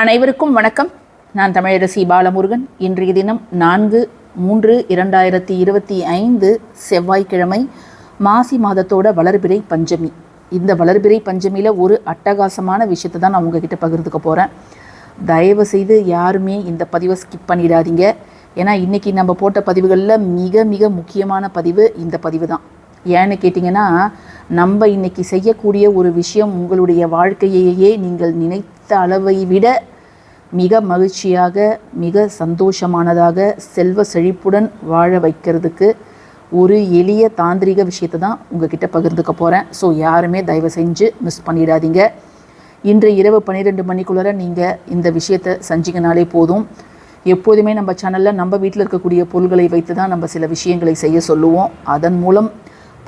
அனைவருக்கும் வணக்கம். நான் தமிழரசி பாலமுருகன். இன்றைய தினம் நான்கு மூன்று இரண்டாயிரத்தி இருபத்தி ஐந்து செவ்வாய்க்கிழமை மாசி மாதத்தோட வளர்பிறை பஞ்சமி. இந்த வளர்பிறை பஞ்சமியில் ஒரு அட்டகாசமான விஷயத்தை தான் நான் உங்ககிட்ட பகிர்ந்துக்க போகிறேன் தயவு செய்து யாருமே இந்த பதிவை ஸ்கிப் பண்ணிடாதீங்க. ஏன்னா இன்றைக்கி நம்ம போட்ட பதிவுகளில் மிக மிக முக்கியமான பதிவு இந்த பதிவு தான். ஏன்னு கேட்டிங்கன்னா நம்ம இன்றைக்கி செய்யக்கூடிய ஒரு விஷயம் உங்களுடைய வாழ்க்கையையே நீங்கள் நினைத்த அளவை விட மிக மகிழ்ச்சியாக மிக சந்தோஷமானதாக செல்வ செழிப்புடன் வாழ வைக்கிறதுக்கு ஒரு எளிய தாந்திரிக விஷயத்தை தான் உங்ககிட்ட பகிர்ந்துக்க போகிறேன் ஸோ யாருமே தயவு செஞ்சு மிஸ் பண்ணிடாதீங்க. இன்று இரவு பன்னிரெண்டு மணிக்குள்ளே நீங்கள் இந்த விஷயத்தை செஞ்சிங்கனாலே போதும். எப்போதுமே நம்ம சேனலில் நம்ம வீட்டில் இருக்கக்கூடிய பொருள்களை வைத்து தான் நம்ம சில விஷயங்களை செய்ய சொல்லுவோம். அதன் மூலம்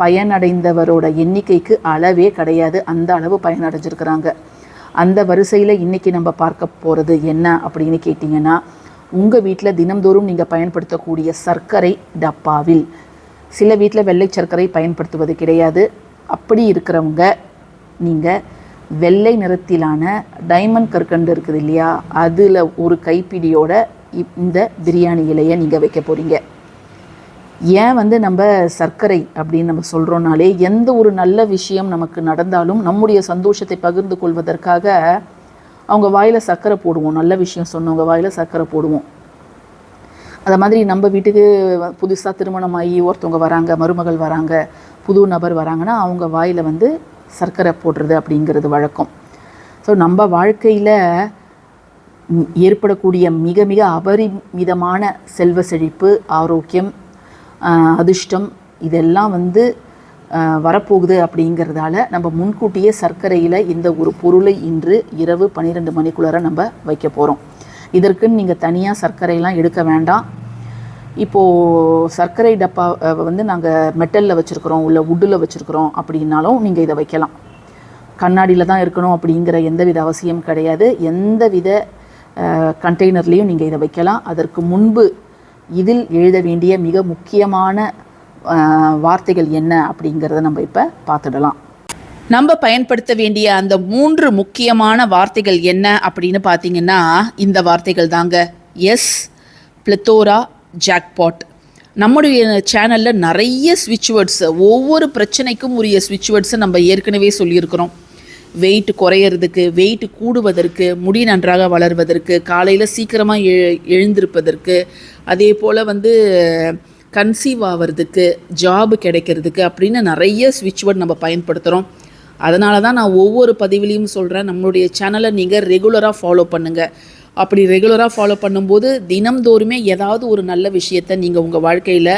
பயனடைந்தவரோட எண்ணிக்கைக்கு அளவே கிடையாது. அந்த அளவு பயனடைஞ்சிருக்கிறாங்க. அந்த வரிசையில் இன்றைக்கி நம்ம பார்க்க போகிறது என்ன அப்படின்னு கேட்டிங்கன்னா உங்கள் வீட்டில் தினம்தோறும் நீங்கள் பயன்படுத்தக்கூடிய சர்க்கரை டப்பாவில். சில வீட்டில் வெள்ளை சர்க்கரை பயன்படுத்துவது கிடையாது. அப்படி இருக்கிறவங்க நீங்கள் வெள்ளை நிறத்திலான டைமண்ட் கற்கண்டு இருக்குது இல்லையா? அதில் ஒரு கைப்பிடியோட இப்- இந்த பிரியாணி இலையை நீங்கள் வைக்க போகிறீங்க ஏன் வந்து நம்ம சர்க்கரை அப்படின்னு நம்ம சொல்கிறோனாலே எந்த ஒரு நல்ல விஷயம் நமக்கு நடந்தாலும் நம்முடைய சந்தோஷத்தை பகிர்ந்து கொள்வதற்காக அவங்க வாயில் சர்க்கரை போடுவோம். நல்ல விஷயம் சொன்னவங்க வாயில் சர்க்கரை போடுவோம். அது மாதிரி நம்ம வீட்டுக்கு புதுசாக திருமணமாகி ஒருத்தவங்க வராங்க மருமகள் வராங்க புது நபர் வராங்கன்னா அவங்க வாயில் வந்து சர்க்கரை போடுறது அப்படிங்கிறது வழக்கம். ஸோ நம்ம வாழ்க்கையில் ஏற்படக்கூடிய மிக மிக அபரிமிதமான செல்வ செழிப்பு ஆரோக்கியம் அதிர்ஷ்டம் இதெல்லாம் வந்து வரப்போகுது அப்படிங்கிறதால நம்ம முன்கூட்டியே சர்க்கரையில் இந்த ஒரு பொருளை இன்று இரவு பன்னிரெண்டு மணிக்குள்ளார நம்ம வைக்க போகிறோம் இதற்குன்னு நீங்கள் தனியாக சர்க்கரையெல்லாம் எடுக்க வேண்டாம். இப்போது சர்க்கரை டப்பா வந்து நாங்கள் மெட்டலில் வச்சுருக்குறோம் இல்லை வுட்டில் வச்சுருக்குறோம் அப்படின்னாலும் நீங்கள் இதை வைக்கலாம். கண்ணாடியில் தான் இருக்கணும் அப்படிங்கிற எந்தவித அவசியம் கிடையாது. எந்தவித கண்டெய்னர்லேயும் நீங்கள் இதை வைக்கலாம். அதற்கு முன்பு இதில் எழுத வேண்டிய மிக முக்கியமான வார்த்தைகள் என்ன அப்படிங்கிறத நம்ம இப்போ பார்த்துடலாம். நம்ம பயன்படுத்த வேண்டிய அந்த மூன்று முக்கியமான வார்த்தைகள் என்ன அப்படின்னு பார்த்தீங்கன்னா இந்த வார்த்தைகள் தாங்க. எஸ் பிளத்தோரா ஜாக்பாட் நம்முடைய சேனலில் நிறைய ஸ்விட்ச் வேர்ட்ஸ் ஒவ்வொரு பிரச்சனைக்கும் உரிய ஸ்விட்ச் வேர்ட்ஸை நம்ம ஏற்கனவே சொல்லியிருக்கிறோம். வெயிட் குறையிறதுக்கு வெயிட் கூடுவதற்கு முடி நன்றாக வளர்வதற்கு காலையில் சீக்கிரமாக எ எழுந்திருப்பதற்கு அதே போல் வந்து கன்சீவ் ஆகிறதுக்கு ஜாப் கிடைக்கிறதுக்கு அப்படின்னு நிறைய ஸ்விட்ச் வேர்ட் நம்ம பயன்படுத்துகிறோம் அதனால தான் நான் ஒவ்வொரு பதிவிலையும் சொல்கிறேன் நம்மளுடைய சேனலை நீங்கள் ரெகுலராக ஃபாலோ பண்ணுங்கள் அப்படி ரெகுலராக ஃபாலோ பண்ணும்போது தினம்தோறுமே ஏதாவது ஒரு நல்ல விஷயத்தை நீங்கள் உங்கள் வாழ்க்கையில்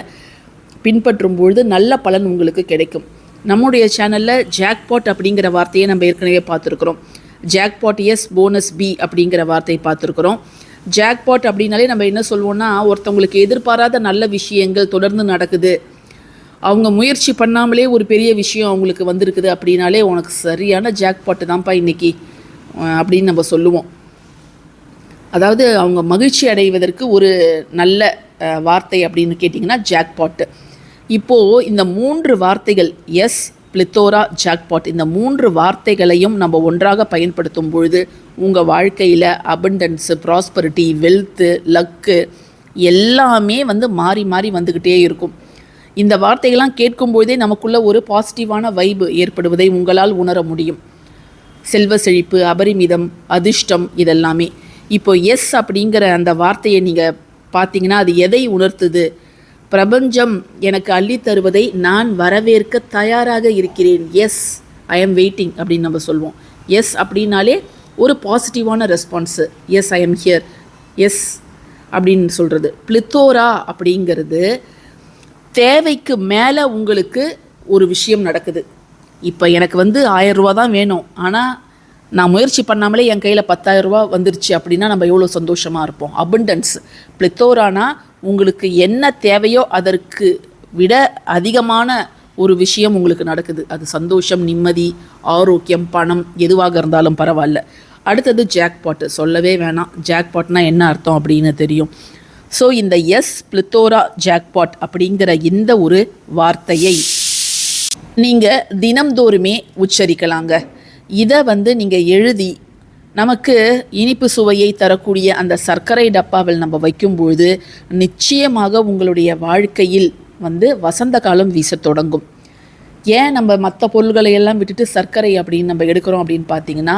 பின்பற்றும் பொழுது நல்ல பலன் உங்களுக்கு கிடைக்கும். நம்முடைய சேனலில் ஜாக்பாட் அப்படிங்கிற வார்த்தையை நம்ம ஏற்கனவே பார்த்துருக்குறோம். ஜாக்பாட் எஸ் போனஸ் பி அப்படிங்கிற வார்த்தையை பார்த்துருக்குறோம். ஜாக்பாட் அப்படின்னாலே நம்ம என்ன சொல்லுவோன்னா ஒருத்தவங்களுக்கு எதிர்பாராத நல்ல விஷயங்கள் தொடர்ந்து நடக்குது. அவங்க முயற்சி பண்ணாமலே ஒரு பெரிய விஷயம் அவங்களுக்கு வந்திருக்குது அப்படின்னாலே உனக்கு சரியான ஜாக்பாட்டு தான்ப்பா இன்னைக்கு அப்படின்னு நம்ம சொல்லுவோம். அதாவது அவங்க மகிழ்ச்சி அடைவதற்கு ஒரு நல்ல வார்த்தை அப்படின்னு கேட்டிங்கன்னா ஜாக்பாட்டு இப்போது இந்த மூன்று வார்த்தைகள் எஸ் பிளித்தோரா ஜாக்பாட் இந்த மூன்று வார்த்தைகளையும் நம்ம ஒன்றாக பயன்படுத்தும் பொழுது உங்கள் வாழ்க்கையில் அபண்டன்ஸு ப்ராஸ்பரிட்டி வெல்த்து லக்கு எல்லாமே வந்து மாறி மாறி வந்துக்கிட்டே இருக்கும். இந்த வார்த்தைகள்லாம் கேட்கும்பொழுதே நமக்குள்ள ஒரு பாசிட்டிவான வைபு ஏற்படுவதை உங்களால் உணர முடியும். செல்வ செழிப்பு அபரிமிதம் அதிர்ஷ்டம் இதெல்லாமே. இப்போ எஸ் அப்படிங்கிற அந்த வார்த்தையை நீங்கள் பார்த்தீங்கன்னா அது எதை உணர்த்துது? பிரபஞ்சம் எனக்கு அள்ளி தருவதை நான் வரவேற்க தயாராக இருக்கிறேன். எஸ் ஐ எம் வெயிட்டிங் அப்படின்னு நம்ம சொல்லுவோம் எஸ் அப்படின்னாலே ஒரு பாசிட்டிவான response yes I am here yes அப்படின்னு சொல்கிறது பிளித்தோரா அப்படிங்கிறது தேவைக்கு மேலே உங்களுக்கு ஒரு விஷயம் நடக்குது. இப்போ எனக்கு வந்து ஆயிரம் ரூபா தான் வேணும். ஆனால் நான் முயற்சி பண்ணாமலே என் கையில் பத்தாயிரம் ரூபா வந்துருச்சு அப்படின்னா நம்ம எவ்வளோ சந்தோஷமாக இருப்போம். அபண்டன்ஸ் பிளித்தோரானா உங்களுக்கு என்ன தேவையோ அதற்கு விட அதிகமான ஒரு விஷயம் உங்களுக்கு நடக்குது. அது சந்தோஷம் நிம்மதி ஆரோக்கியம் பணம் எதுவாக இருந்தாலும் பரவாயில்ல. அடுத்தது ஜாக்பாட்டு சொல்லவே வேணாம். ஜாக்பாட்னா என்ன அர்த்தம் அப்படின்னு தெரியும். ஸோ இந்த எஸ் பிளித்தோரா ஜாக்பாட் அப்படிங்கிற இந்த ஒரு வார்த்தையை நீங்கள் தினம்தோறுமே உச்சரிக்கலாங்க. இதை வந்து நீங்கள் எழுதி நமக்கு இனிப்பு சுவையை தரக்கூடிய அந்த சர்க்கரை டப்பாவில் நம்ம வைக்கும்பொழுது நிச்சயமாக உங்களுடைய வாழ்க்கையில் வந்து வசந்த காலம் வீசத் தொடங்கும். ஏன் நம்ம மற்ற பொருள்களை எல்லாம் விட்டுட்டு சர்க்கரை அப்படின்னு நம்ம எடுக்கிறோம் அப்படின்னு பார்த்தீங்கன்னா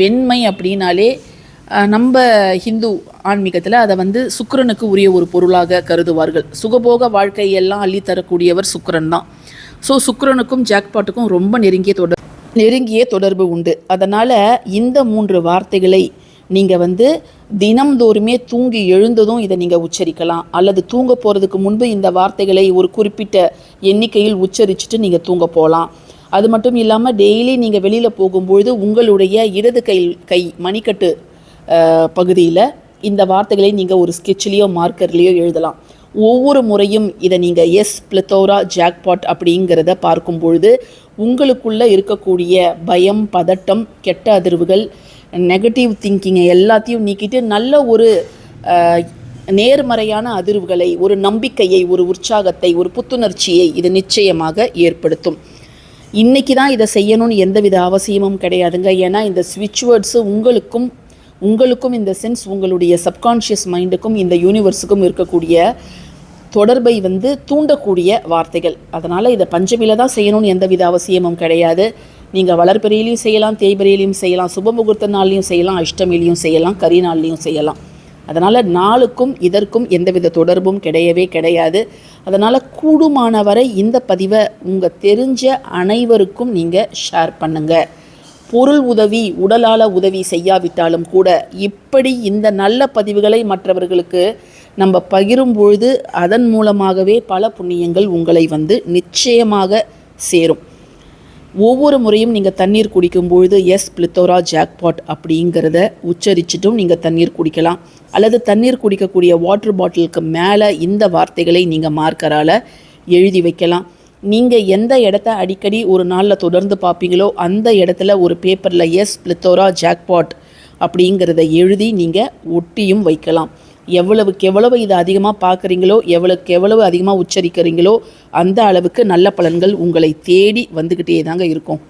வெண்மை அப்படின்னாலே நம்ம ஹிந்து ஆன்மீகத்தில் அதை வந்து சுக்கரனுக்கு உரிய ஒரு பொருளாக கருதுவார்கள். சுகபோக வாழ்க்கையெல்லாம் அள்ளி தரக்கூடியவர் சுக்கரன் தான். ஸோ சுக்கிரனுக்கும் ஜாக்பாட்டுக்கும் ரொம்ப நெருங்கிய தொடர் நெருங்கிய தொடர்பு உண்டு. அதனால் இந்த மூன்று வார்த்தைகளை நீங்கள் வந்து தினம்தோறுமே தூங்கி எழுந்ததும் இதை நீங்கள் உச்சரிக்கலாம். அல்லது தூங்க போகிறதுக்கு முன்பு இந்த வார்த்தைகளை ஒரு குறிப்பிட்ட எண்ணிக்கையில் உச்சரிச்சுட்டு நீங்கள் தூங்க போகலாம் அது மட்டும் இல்லாமல் டெய்லி நீங்கள் வெளியில் போகும்பொழுது உங்களுடைய இடது கை கை மணிக்கட்டு பகுதியில் இந்த வார்த்தைகளை நீங்கள் ஒரு ஸ்கெட்ச்லேயோ மார்க்கர்லேயோ எழுதலாம். ஒவ்வொரு முறையும் இதை நீங்கள் எஸ் பிளத்தோரா ஜாக்பாட் அப்படிங்கிறத பார்க்கும் பொழுது உங்களுக்குள்ளே இருக்கக்கூடிய பயம் பதட்டம் கெட்ட அதிர்வுகள் நெகட்டிவ் திங்கிங்கை எல்லாத்தையும் நீக்கிட்டு நல்ல ஒரு நேர்மறையான அதிர்வுகளை ஒரு நம்பிக்கையை ஒரு உற்சாகத்தை ஒரு புத்துணர்ச்சியை இது நிச்சயமாக ஏற்படுத்தும். இன்றைக்கி தான் இதை செய்யணும்னு எந்தவித அவசியமும் கிடையாதுங்க. ஏன்னா இந்த ஸ்விட்ச் வேர்ட்ஸு உங்களுக்கும் உங்களுக்கும் இந்த சென்ஸ் உங்களுடைய சப்கான்ஷியஸ் மைண்டுக்கும் இந்த யூனிவர்ஸுக்கும் இருக்கக்கூடிய தொடர்பை வந்து தூண்டக்கூடிய வார்த்தைகள். அதனால் இதை பஞ்சமியில் தான் செய்யணும்னு எந்தவித அவசியமும் கிடையாது. நீங்கள் வளர்பிறையிலையும் செய்யலாம் தேய்பிறையிலையும் செய்யலாம் சுப முகூர்த்த நாள்லையும் செய்யலாம் அஷ்டமிலையும் செய்யலாம் கரி நாள்லையும் செய்யலாம். அதனால் நாளுக்கும் இதற்கும் எந்தவித தொடர்பும் கிடையவே கிடையாது. அதனால் கூடுமானவரை இந்த பதிவை உங்கள் தெரிஞ்ச அனைவருக்கும் நீங்கள் ஷேர் பண்ணுங்கள் பொருள் உதவி உடலால உதவி செய்யாவிட்டாலும் கூட இப்படி இந்த நல்ல பதிவுகளை மற்றவர்களுக்கு நம்ம பகிரும் பொழுது அதன் மூலமாகவே பல புண்ணியங்கள் உங்களை வந்து நிச்சயமாக சேரும். ஒவ்வொரு முறையும் நீங்கள் தண்ணீர் குடிக்கும் பொழுது எஸ் பிளித்தோரா ஜாக்பாட் அப்படிங்கிறத உச்சரிச்சிட்டும் நீங்கள் தண்ணீர் குடிக்கலாம். அல்லது தண்ணீர் குடிக்கக்கூடிய வாட்டர் பாட்டிலுக்கு மேலே இந்த வார்த்தைகளை நீங்கள் மார்க்கரால் எழுதி வைக்கலாம். நீங்கள் எந்த இடத்த அடிக்கடி ஒரு நாளில் தொடர்ந்து பார்ப்பீங்களோ அந்த இடத்துல ஒரு பேப்பரில் எஸ் பிளித்தோரா ஜாக்பாட் அப்படிங்கிறத எழுதி நீங்கள் ஒட்டியும் வைக்கலாம். எவ்வளவுக்கு எவ்வளவு இதை அதிகமாக பார்க்குறீங்களோ எவ்வளவுக்கு எவ்வளவு அதிகமாக உச்சரிக்கிறீங்களோ அந்த அளவுக்கு நல்ல பலன்கள் உங்களை தேடி வந்துக்கிட்டே தாங்க இருக்கும்.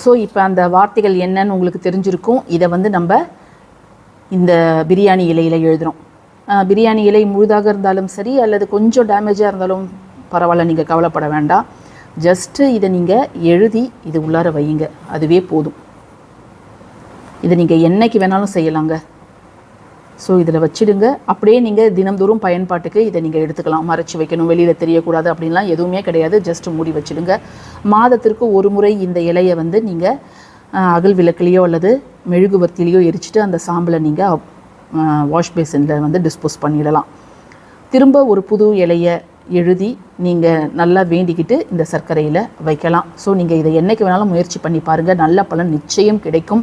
ஸோ இப்போ அந்த வார்த்தைகள் என்னன்னு உங்களுக்கு தெரிஞ்சிருக்கும். இதை வந்து நம்ம இந்த பிரியாணி இலையில் எழுதுகிறோம் பிரியாணி இலை முழுதாக இருந்தாலும் சரி அல்லது கொஞ்சம் டேமேஜாக இருந்தாலும் பரவாயில்ல நீங்கள் கவலைப்பட வேண்டாம். ஜஸ்ட்டு இதை நீங்கள் எழுதி இது உள்ளார வையுங்க. அதுவே போதும். இதை நீங்கள் என்னைக்கு வேணாலும் செய்யலாங்க. ஸோ இதில் வச்சிடுங்க. அப்படியே நீங்கள் தினம்தோறும் பயன்பாட்டுக்கு இதை நீங்கள் எடுத்துக்கலாம். மறைச்சி வைக்கணும். வெளியில் தெரியக்கூடாது அப்படின்லாம் எதுவுமே கிடையாது. ஜஸ்ட் மூடி வச்சிடுங்க. மாதத்திற்கு ஒரு முறை இந்த இலையை வந்து நீங்கள் அகல் விளக்குலேயோ அல்லது மெழுகுவர்த்திலேயோ எரிச்சிட்டு அந்த சாம்பலை நீங்கள் வாஷ் பேசினில் வந்து டிஸ்போஸ் பண்ணிடலாம். திரும்ப ஒரு புது இலையை எழுதி நீங்கள் நல்லா வேண்டிக்கிட்டு இந்த சர்க்கரையில் வைக்கலாம். ஸோ நீங்கள் இதை என்றைக்கு வேணாலும் முயற்சி பண்ணி பாருங்கள் நல்ல பலன் நிச்சயம் கிடைக்கும்.